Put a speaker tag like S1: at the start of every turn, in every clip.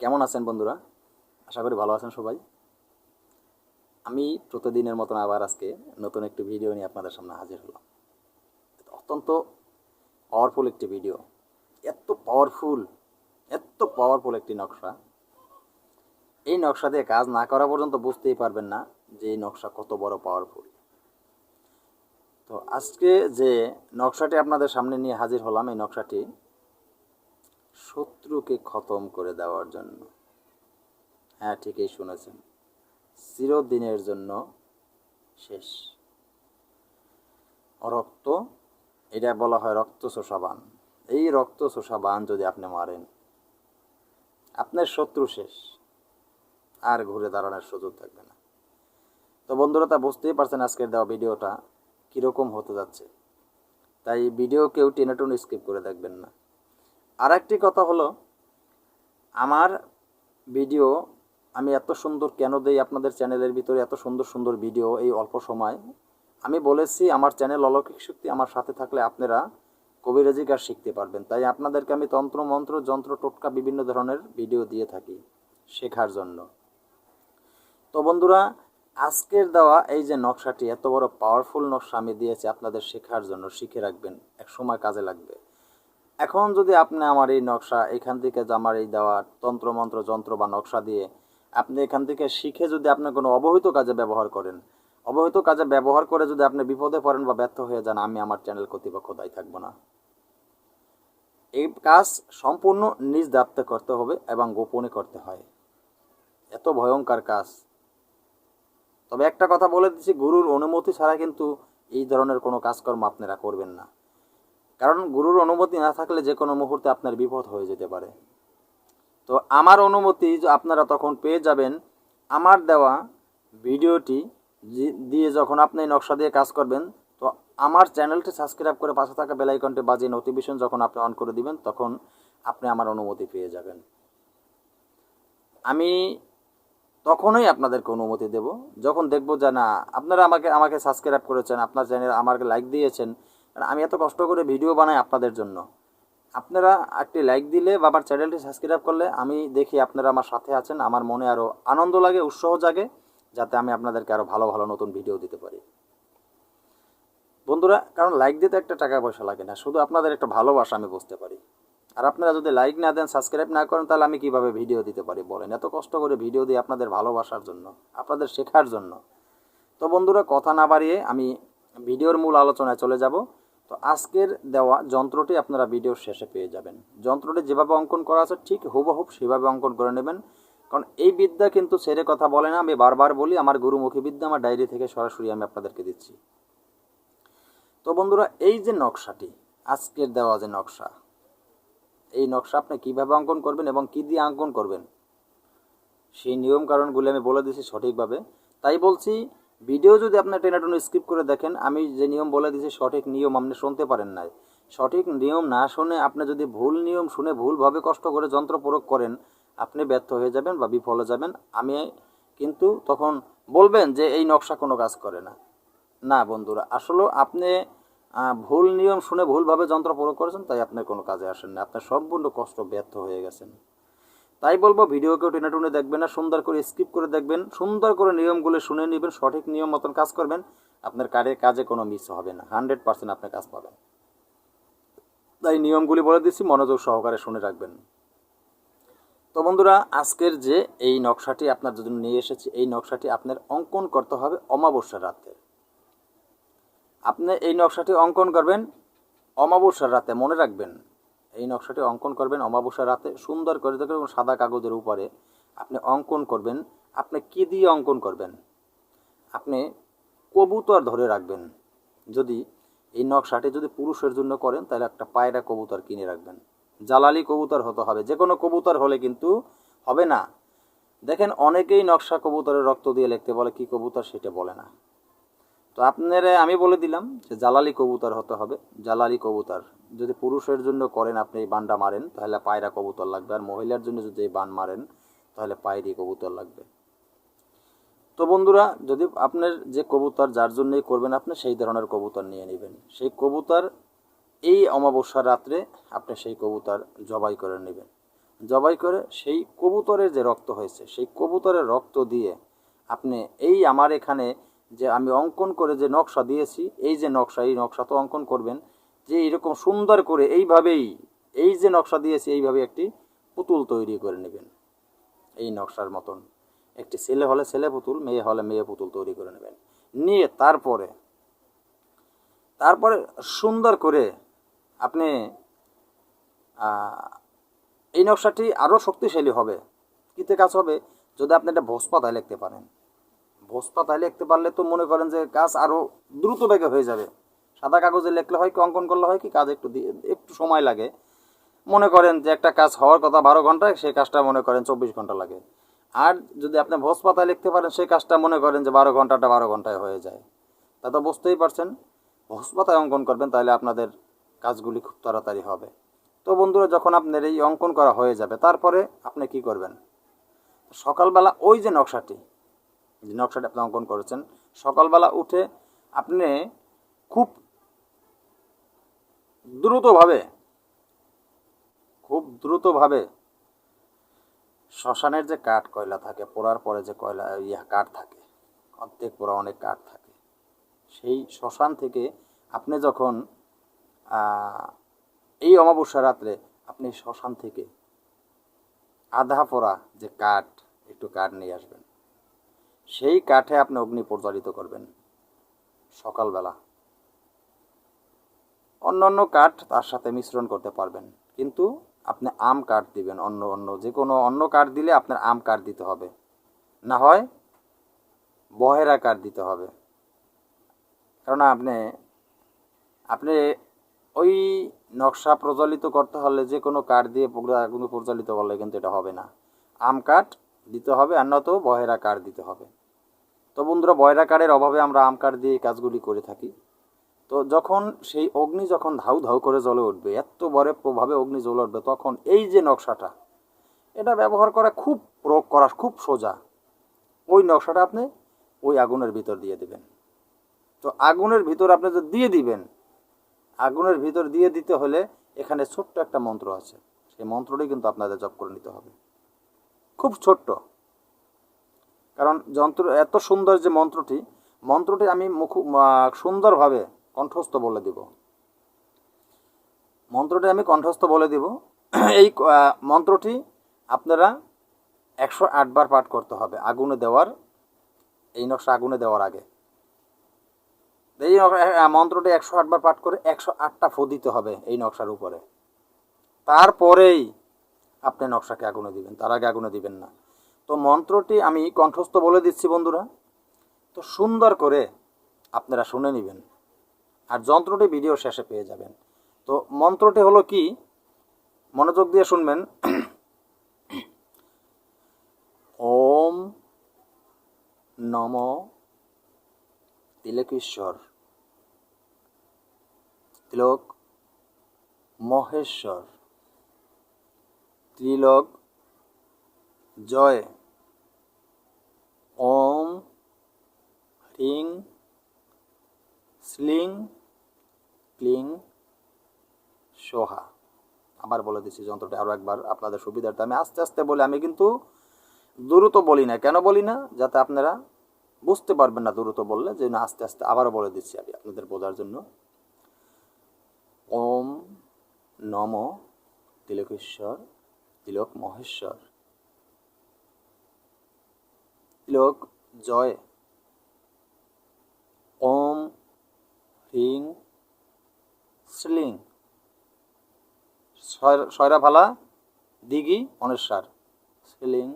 S1: কেমন আছেন বন্ধুরা? আশা করি ভালো আছেন সবাই। আমি প্রতিদিনের মতন আবার আজকে নতুন একটি ভিডিও নিয়ে আপনাদের সামনে হাজির হলাম। অত্যন্ত পাওয়ারফুল একটি ভিডিও। এত পাওয়ারফুল এত পাওয়ারফুল একটি নকশা। এই নকশা দিয়ে কাজ না করা পর্যন্ত বুঝতেই পারবেন না যে এই নকশা কত বড় পাওয়ারফুল তো আজকে যে নকশাটি আপনাদের সামনে নিয়ে হাজির হলাম, এই নকশাটি শত্রুকে খতম করে দেওয়ার জন্য। হ্যাঁ ঠিকই শুনেছেন। চিরদিনের জন্য শেষ। রক্ত, এটা বলা হয় রক্ত শোষা বান এই রক্ত শোষা বান যদি আপনি মারেন, আপনার শত্রু শেষ। আর ঘুরে দাঁড়ানোর সুযোগ থাকবে না। তো বন্ধুরা, তা বুঝতেই পারছেন আজকের দেওয়া ভিডিওটা কীরকম হতে যাচ্ছে। তাই ভিডিও কেউ টেনে টুনে স্কিপ করে দেখবেন না। আর একটি কথা হলো, আমার ভিডিও আমি এত সুন্দর কেন দেই আপনাদের চ্যানেলের ভিতরে, এত সুন্দর সুন্দর ভিডিও এই অল্প সময়। আমি বলেছি, আমার চ্যানেল অলৌকিক শক্তি আমার সাথে থাকলে আপনারা কবিরাজি কাজ শিখতে পারবেন। তাই আপনাদেরকে আমি তন্ত্র, মন্ত্র, যন্ত্র, টোটকা বিভিন্ন ধরনের ভিডিও দিয়ে থাকি শেখার জন্য। তো বন্ধুরা, আজকের দেওয়া এই যে নকশাটি, এত বড় পাওয়ারফুল নকশা আমি দিয়েছি আপনাদের শেখার জন্য। শিখে রাখবেন, এক সময় কাজে লাগবে। এখন যদি আপনি আমার এই নকশা এখান থেকে আমার এই দেওয়া তন্ত্রমন্ত্র, যন্ত্র বা নকশা দিয়ে আপনি এখান থেকে শিখে যদি আপনি কোনো অবহিত কাজে ব্যবহার করেন, অবহিত কাজে ব্যবহার করে যদি আপনি বিপদে পড়েন বা ব্যর্থ হয়ে যান, আমি আমার চ্যানেল কর্তৃপক্ষ দায়ী থাকব না। এই কাজ সম্পূর্ণ নিজ দায়িত্বে করতে হবে এবং গোপনে করতে হয়। এত ভয়ঙ্কর কাজ। তবে একটা কথা বলে দিচ্ছি, গুরুর অনুমতি ছাড়া কিন্তু এই ধরনের কোনো কাজকর্ম আপনারা করবেন না। কারণ গুরুর অনুমতি না থাকলে যে কোনো মুহূর্তে আপনার বিপদ হয়ে যেতে পারে। তো আমার অনুমতি আপনারা তখন পেয়ে যাবেন, আমার দেওয়া ভিডিওটি দিয়ে যখন আপনি নকশা দিয়ে কাজ করবেন, তো আমার চ্যানেলটি সাবস্ক্রাইব করে পাশে থাকা বেলাইকনটি বাজিয়ে নোটিফিকেশন যখন আপনি অন করে দিবেন, তখন আপনি আমার অনুমতি পেয়ে যাবেন। আমি তখনই আপনাদেরকে অনুমতি দেব। যখন দেখব যে না, আপনারা আমাকে আমাকে সাবস্ক্রাইব করেছেন, আপনার চ্যানেল আমাকে লাইক দিয়েছেন আমি এত কষ্ট করে ভিডিও বানাই আপনাদের জন্য। আপনারা একটি লাইক দিলে বা আমার চ্যানেলটি সাবস্ক্রাইব করলে আমি দেখি আপনারা আমার সাথে আছেন, আমার মনে আরও আনন্দ লাগে, উৎসাহ জাগে, যাতে আমি আপনাদেরকে আরও ভালো ভালো নতুন ভিডিও দিতে পারি। বন্ধুরা, কারণ লাইক দিতে একটা টাকা পয়সা লাগে না, শুধু আপনাদের একটা ভালোবাসা আমি বুঝতে পারি। আর আপনারা যদি লাইক না দেন, সাবস্ক্রাইব না করেন, তাহলে আমি কীভাবে ভিডিও দিতে পারি বলেন? এত কষ্ট করে ভিডিও দিই আপনাদের ভালোবাসার জন্য, আপনাদের শেখার জন্য। তো বন্ধুরা, কথা না বাড়িয়ে আমি ভিডিওর মূল আলোচনায় চলে যাব। তো আজকের দেওয়া যন্ত্রটি আপনারা ভিডিওর শেষে পেয়ে যাবেন। যন্ত্রটি যেভাবে অঙ্কন করা আছে, ঠিক হুবহুব সেভাবে অঙ্কন করে নেবেন। কারণ এই বিদ্যা কিন্তু ছেড়ে কথা বলে না, আমি বারবার বলি, আমার গুরুমুখী বিদ্যা, আমার ডায়েরি থেকে সরাসরি আমি আপনাদেরকে দিচ্ছি। তো বন্ধুরা, এই যে নকশাটি, আজকের দেওয়া যে নকশা, এই নকশা আপনি কীভাবে অঙ্কন করবেন এবং কী দিয়ে অঙ্কন করবেন, সেই নিয়ম কারণগুলি আমি বলে দিচ্ছি সঠিকভাবে। তাই বলছি ভিডিও যদি আপনার টেনাটুন স্কিপ করে দেখেন, আমি যে নিয়ম বলে দিয়েছি, সঠিক নিয়ম আপনি শুনতে পারেন নাই। সঠিক নিয়ম না শুনে আপনি যদি ভুল নিয়ম শুনে ভুলভাবে কষ্ট করে যন্ত্র প্রয়োগ করেন, আপনি ব্যর্থ হয়ে যাবেন বা বিফল যাবেন। আমি কিন্তু তখন বলবেন যে এই নকশা কোনো কাজ করে না। না বন্ধুরা, আসলে আপনি ভুল নিয়ম শুনে ভুলভাবে যন্ত্র প্রয়োগ করেছেন, তাই আপনার কোনো কাজে আসেন না আপনার সম্পূর্ণ কষ্ট ব্যর্থ হয়ে গেছেন। তাই বলব ভিডিওকেও টেনে টুনে দেখবেন না, সুন্দর করে স্কিপ করে দেখবেন, সুন্দর করে নিয়মগুলো শুনে নেবেন, সঠিক নিয়ম মতন কাজ করবেন, আপনার কাজে কাজে কোনো মিস হবে না হান্ড্রেড পার্সেন্ট আপনি কাজ পাবেন। তাই নিয়মগুলি বলে দিচ্ছি মনোযোগ সহকারে শুনে রাখবেন। তো বন্ধুরা, আজকের যে এই নকশাটি আপনার জন্য নিয়ে এসেছি, এই নকশাটি আপনার অঙ্কন করতে হবে অমাবস্যার রাতে। আপনি এই নকশাটি অঙ্কন করবেন, অমাবস্যার রাতে মনে রাখবেন এই নকশাটি অঙ্কন করবেন অমাবস্যার রাতে, সুন্দর করে দেখবেন এবং সাদা কাগজের উপরে আপনি অঙ্কন করবেন। আপনি কী দিয়ে অঙ্কন করবেন? আপনি কবুতর ধরে রাখবেন। যদি এই নকশাটি যদি পুরুষের জন্য করেন, তাহলে একটা পায়রা কবুতর কিনে রাখবেন। জালালি কবুতর হতে হবে। যে কোনো কবুতর হলে কিন্তু হবে না। দেখেন, অনেকেই নকশা কবুতরের রক্ত দিয়ে লিখতে বলে, কি কবুতর? সেটা বলে না। তো আপনারা আমি বলে দিলাম যে জালালি কবুতর হতে হবে। জালালি কবুতর যদি পুরুষের জন্য করেন আপনি এই বানটা মারেন, তাহলে পায়রা কবুতর লাগবে। আর মহিলার জন্য যদি এই বান মারেন, তাহলে পায়রি কবুতর লাগবে। তো বন্ধুরা, যদি আপনার যে কবুতর যার জন্যই করবেন আপনি, সেই ধরনের কবুতর নিয়ে নেবেন। সেই কবুতর এই অমাবস্যার রাত্রে আপনি সেই কবুতর জবাই করে নেবেন। জবাই করে সেই কবুতরের যে রক্ত হয়েছে, সেই কবুতরের রক্ত দিয়ে আপনি এই আমার এখানে যে আমি অঙ্কন করে যে নকশা দিয়েছি, এই যে নকশা, এই নকশা তো অঙ্কন করবেন, যে এরকম সুন্দর করে এইভাবেই, এই যে নকশা দিয়েছি, এইভাবে একটি পুতুল তৈরি করে নেবেন। এই নকশার মতন। একটি ছেলে হলে ছেলে পুতুল, মেয়ে হলে মেয়ে পুতুল তৈরি করে নেবেন। নিয়ে তারপরে তারপরে সুন্দর করে আপনি এই নকশাটি আরও শক্তিশালী হবে। কিতে কাজ হবে? যদি আপনি এটা ভোজ পাতায় লিখতে পারেন। ভোজ পাতায় লিখতে পারলে তো মনে করেন যে কাজ আরও দ্রুত বেগে হয়ে যাবে। সাদা কাগজে লিখলে হয় কি, অঙ্কন করলে হয় কি, কাজ একটু একটু সময় লাগে। মনে করেন যে একটা কাজ হওয়ার কথা বারো ঘন্টায়, সেই কাজটা মনে করেন চব্বিশ ঘণ্টা লাগে। আর যদি আপনি ভোজ পাতায় লিখতে পারেন, সেই কাজটা মনে করেন যে বারো ঘন্টাটা বারো ঘন্টায় হয়ে যায়। তা তো বুঝতেই পারছেন ভোজ পাতায় অঙ্কন করবেন তাহলে আপনাদের কাজগুলি খুব তাড়াতাড়ি হবে। তো বন্ধুরা, যখন আপনার এই অঙ্কন করা হয়ে যাবে, তারপরে আপনি কি করবেন? সকালবেলা ওই যে নকশাটি যে নকশাটি আপনি অঙ্কন করেছেন, সকালবেলা উঠে আপনি খুব দ্রুতভাবে খুব দ্রুতভাবে শ্মশানের যে কাঠ কয়লা থাকে, পোড়ার পরে যে কয়লা, ইয়া কাঠ থাকে, অর্ধেক পোড়া অনেক কাঠ থাকে, সেই শ্মশান থেকে আপনি যখন এই অমাবস্যা রাত্রে আপনি শ্মশান থেকে আধা পোড়া যে কাঠ, একটু কাঠ নিয়ে আসবেন। সেই কাঠে আপনি অগ্নি প্রজ্বালিত করবেন। সকালবেলা। অন্য অন্য কাঠ তার সাথে মিশ্রণ করতে পারবেন, কিন্তু আপনি আম কাঠ দিবেন অন্য অন্য যে কোনো অন্য কাঠ দিলে আপনার আম কাঠ দিতে হবে। না হয় বহেরা কাঠ দিতে হবে। কারণ আপনি আপনি ওই নকশা প্রজ্বলিত করতে হলে যে কোনো কাঠ দিয়ে প্রজ্বলিত করলে কিন্তু এটা হবে না। আম কাঠ দিতে হবে আর নয়তো বহেরা কাঠ দিতে হবে। তো বন্ধুরা বয়রা কাঠের অভাবে আমরা আম কাঠ দিয়ে এই কাজগুলি করে থাকি। তো যখন সেই অগ্নি যখন ধাউ ধাউ করে জ্বলে উঠবে, এত বড় প্রভাবে অগ্নি জ্বলে উঠবে, তখন এই যে নকশাটা, এটা ব্যবহার করা খুব প্রয়োগ করা খুব সোজা। ওই নকশাটা আপনি ওই আগুনের ভিতর দিয়ে দিবেন। তো আগুনের ভিতর আপনি যদি দিয়ে দিবেন, আগুনের ভিতর দিয়ে দিতে হলে এখানে ছোট্ট একটা মন্ত্র আছে। সেই মন্ত্রটি কিন্তু আপনাদের জপ করে নিতে হবে। খুব ছোট্ট। কারণ যন্ত্র, এত সুন্দর যে মন্ত্রটি মন্ত্রটি আমি মুখ সুন্দরভাবে কণ্ঠস্থ বলে দিব। মন্ত্রটি আমি কণ্ঠস্থ বলে দিব। এই মন্ত্রটি আপনারা একশো আটবার পাঠ করতে হবে, আগুনে দেওয়ার, এই নকশা আগুনে দেওয়ার আগে। এই মন্ত্রটি একশো আটবার পাঠ করে একশো আটটা ফো দিতে হবে এই নকশার উপরে। তারপরেই আপনি নকশাকে আগুনে দিবেন, তার আগে আগুনে দিবেন না। তো মন্ত্রটি আমি কণ্ঠস্থ বলে দিচ্ছি বন্ধুরা। তো সুন্দর করে আপনারা শুনে নেবেন আর যন্ত্রটি ভিডিও শেষে পেয়ে যাবেন। তো মন্ত্রটি হলো কি? মনোযোগ দিয়ে শুনবেন। ওম নম তিলকেশ্বর। তিলক মহেশ্বর। ত্রিলোক জয়। ওম হ্রিং স্লিং ক্লিং সোহা আবার বলে দিচ্ছি যন্ত্রটি আরও একবার আপনাদের সুবিধার্থে। আমি আস্তে আস্তে বলে, আমি কিন্তু দ্রুত বলি না। কেন বলি না? যাতে আপনারা বুঝতে পারবেন না দ্রুত বললে যে না আস্তে আস্তে আবারও বলে দিচ্ছি আমি আপনাদের বোঝার জন্য। ওম নম তিলকেশ্বর, তিলক মহেশ্বর। তিলক জয়। ওম হ্রিং শ্লিং সয়রা ভালা দিঘি অনেশ্বর। শ্লিং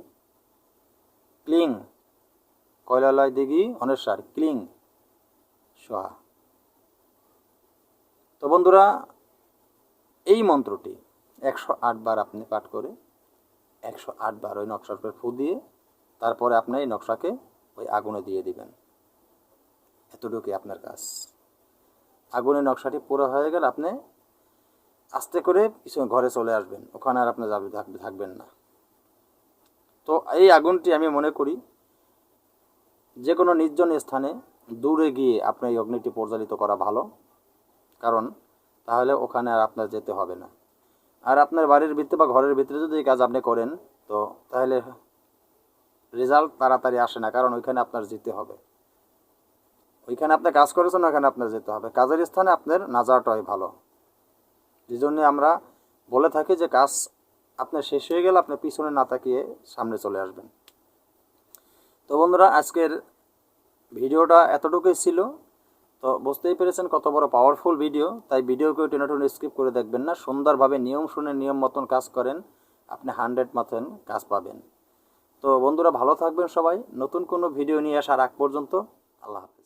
S1: ক্লিং। কয়লালয় দিঘি অনেশ্বর। ক্লিং। সোহা। তো বন্ধুরা, এই মন্ত্রটি একশো আট বার আপনি পাঠ করে একশো আট বার ওই নকশার ফু দিয়ে তারপরে আপনি এই নকশাকে ওই আগুনে দিয়ে দিবেন। এতটুকুই আপনার কাজ। আগুনে নকশাটি পুরো হয়ে গেলে আপনি আস্তে করে পিছনে ঘরে চলে আসবেন। ওখানে আর আপনি যাবে থাকবে থাকবেন না। তো এই আগুনটি আমি মনে করি যে কোনো নির্জন স্থানে দূরে গিয়ে আপনি এই অগ্নিটি প্রজ্বলিত করা ভালো। কারণ তাহলে ওখানে আর আপনার যেতে হবে না। আর আপনার বাড়ির ভিতরে বা ঘরের ভিতরে যদি এই কাজ আপনি করেন, তো তাহলে রেজাল্ট তাড়াতাড়ি আসে না, কারণ ওইখানে আপনার যেতে হবে। ওইখানে আপনি কাজ করেছেন, ওইখানে আপনার যেতে হবে। কাজের স্থানে আপনার না যাওয়াটাই ভালো। এই জন্যে আমরা বলে থাকি যে, কাজ আপনার শেষ হয়ে গেলে আপনি পিছনে না তাকিয়ে সামনে চলে আসবেন। তো বন্ধুরা, আজকের ভিডিওটা এতটুকুই ছিল। তো বুঝতেই পেরেছেন কত বড় পাওয়ারফুল ভিডিও তাই ভিডিওকেও টেনে টেনে স্কিপ করে দেখবেন না। সুন্দরভাবে নিয়ম শুনে নিয়ম মতন কাজ করেন। আপনি হান্ড্রেড মতন কাজ পাবেন। তো বন্ধুরা ভালো থাকবেন সবাই। নতুন কোনো ভিডিও নিয়ে আসার আগ পর্যন্ত আল্লাহ হাফিজ।